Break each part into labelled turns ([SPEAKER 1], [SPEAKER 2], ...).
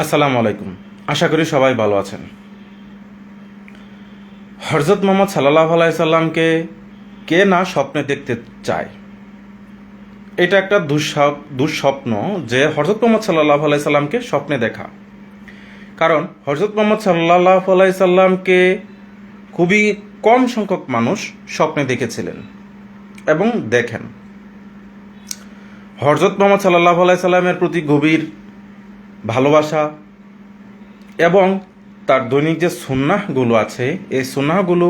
[SPEAKER 1] আসসালামু আলাইকুম। আশা করি সবাই ভালো আছেন। হরজত মোহাম্মদ সাল্লাহ আলাইসাল্লামকে কে না স্বপ্নে দেখতে চায়? এটা একটা দুঃস্বপ দুঃস্বপ্ন যে হরজত মোহাম্মদ সাল্লাহ আলাইসাল্লামকে স্বপ্নে দেখা। কারণ হরজত মোহাম্মদ সাল্লাহ আলাইসাল্লামকে খুবই কম সংখ্যক মানুষ স্বপ্নে দেখেছিলেন এবং দেখেন। হরজত মোহাম্মদ সাল্লাহ আলাইসাল্লামের প্রতি গভীর ভালোবাসা এবং তার দৈনিক যে সুন্নাহগুলো আছে, এই সুন্নাহগুলো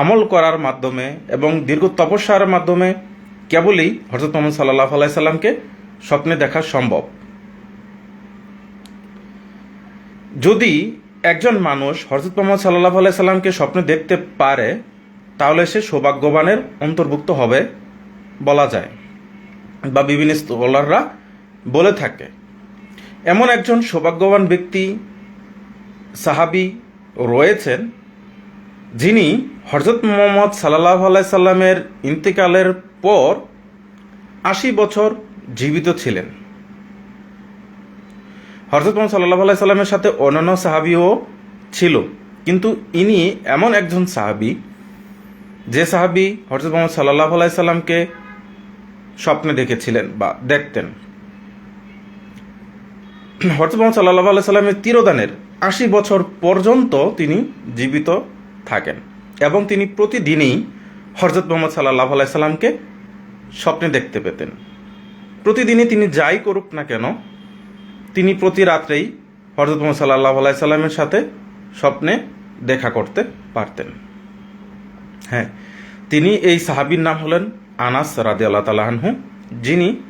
[SPEAKER 1] আমল করার মাধ্যমে এবং দীর্ঘ তপস্যার মাধ্যমে কেবলই হজরত মোহাম্মদ সাল্লাহ আলাইসাল্লামকে স্বপ্নে দেখা সম্ভব। যদি একজন মানুষ হজরত মোহাম্মদ সাল্লাহ আলাইসাল্লামকে স্বপ্নে দেখতে পারে, তাহলে সে সৌভাগ্যবানের অন্তর্ভুক্ত হবে বলা যায় বা বিভিন্ন স্কলাররা বলে থাকে। এমন একজন সৌভাগ্যবান ব্যক্তি, সাহাবি রয়েছেন, যিনি হরজত মোহাম্মদ সাল্লাহ সাল্লামের ইন্তেকালের পর আশি বছর জীবিত ছিলেন। হরজত মোহাম্মদ সাল্লাহ সাল্লামের সাথে অন্যান্য সাহাবিও ছিল, কিন্তু ইনি এমন একজন সাহাবি, যে সাহাবি হরজত মোহাম্মদ সাল্লাহ সাল্লামকে স্বপ্নে দেখেছিলেন বা দেখতেন। হরত মোহাম্মদ সাল্লাহ আল্লাহ সাল্লামের তিরোদানের আশি বছর পর্যন্ত তিনি জীবিত থাকেন এবং তিনি প্রতিদিনই হরজত মোহাম্মদ সাল্লাহ আলাইসাল্লামকে স্বপ্নে দেখতে পেতেন। প্রতিদিনই তিনি যাই করুক না কেন, তিনি প্রতি রাত্রেই হরজত মোহাম্মদ সাল্লাহ আলাইসাল্লামের সাথে স্বপ্নে দেখা করতে পারতেন। হ্যাঁ তিনি এই সাহাবির নাম হলেন আনাস রাদে আল্লাহ তালাহানহু যিনি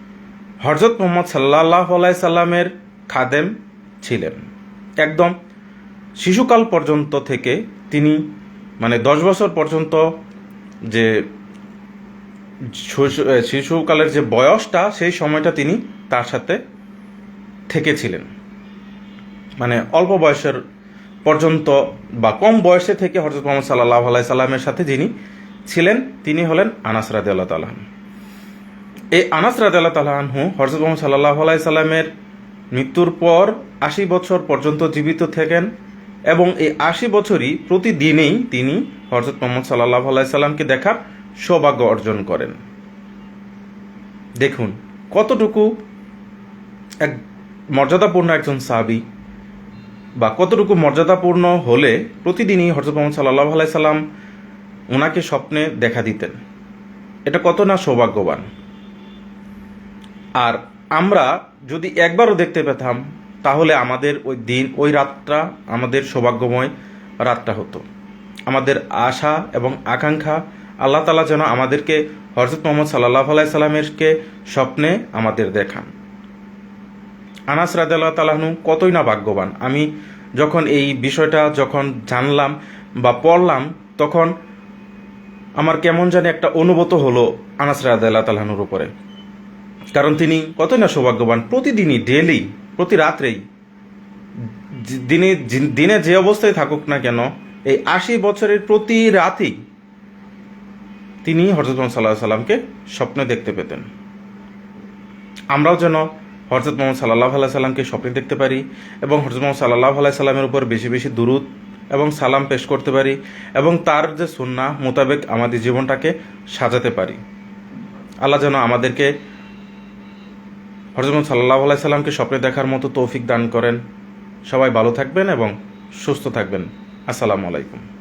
[SPEAKER 1] হরজত মোহাম্মদ সাল্লাহ সাল্লামের খাদেম ছিলেন। একদম শিশুকাল পর্যন্ত থেকে তিনি মানে দশ বছর পর্যন্ত যে শিশুকালের যে বয়সটা, সেই সময়টা তিনি তার সাথে থেকেছিলেন। মানে অল্প বয়সের পর্যন্ত বা কম বয়সে থেকে হজরত মোহাম্মদ সাল্লাহ আলাই সাল্লামের সাথে যিনি ছিলেন, তিনি হলেন আনাস রাদে আল্লাহ তালাহ এই আনাস রাদে আল্লাহ তালাহু হজরত মোহাম্মদ সাল্লাহ আলাই সাল্লামের মৃত্যুর পর আশি বছর পর্যন্ত জীবিত থাকেন এবং এই আশি বছরই প্রতিদিনেই তিনি হজরত মোহাম্মদ সাল্লাহ আলাইসাল্লামকে দেখার সৌভাগ্য অর্জন করেন। দেখুন, কতটুকু এক মর্যাদাপূর্ণ একজন সাহাবি বা কতটুকু মর্যাদাপূর্ণ হলে প্রতিদিনই হজরত মোহাম্মদ সাল্লাহ আলাইসাল্লাম ওনাকে স্বপ্নে দেখা দিতেন। এটা কত না সৌভাগ্যবান। আর আমরা যদি একবারও দেখতে পেতাম, তাহলে আমাদের ওই দিন, ওই রাতটা আমাদের সৌভাগ্যময় রাতটা হতো। আমাদের আশা এবং আকাঙ্ক্ষা আল্লাহ তালা যেন আমাদেরকে হরজত মোহাম্মদ সাল্লাহ আলাইসাল্লামেরকে স্বপ্নে আমাদের দেখান। আনাস রাজাল্লাহ তালাহনু কতই না ভাগ্যবান। আমি যখন এই বিষয়টা যখন জানলাম বা পড়লাম, তখন আমার কেমন জানি একটা অনুভূত হলো আনাস রাজাল্লাহ তালাহনুর উপরে। কারণ তিনি কতই না সৌভাগ্যবান, প্রতিদিনই ডেলি প্রতি রাত্রেই, দিনে দিনে যে অবস্থায় থাকুক না কেন, এই আশি বছরের প্রতি রাতেই তিনি হরজত মোহাম্মদ সাল্লাহ সাল্লামকে স্বপ্নে দেখতে পেতেন। আমরাও যেন হরজত মোহাম্মদ সাল্লাহ আল্লাহ সাল্লামকে স্বপ্নে দেখতে পারি এবং হরজত মোহাম্মদ সাল্লাহ আল্লাহ সাল্লামের উপর বেশি বেশি দুরুদ এবং সালাম পেশ করতে পারি এবং তার যে সুন্না মোতাবেক আমাদের জীবনটাকে সাজাতে পারি। আল্লাহ যেন আমাদেরকে হরজত সাল্লাহ আলাইসাল্লামকে স্বপ্নে দেখার মতো তৌফিক দান করেন। সবাই ভালো থাকবেন এবং সুস্থ থাকবেন। আসসালামু আলাইকুম।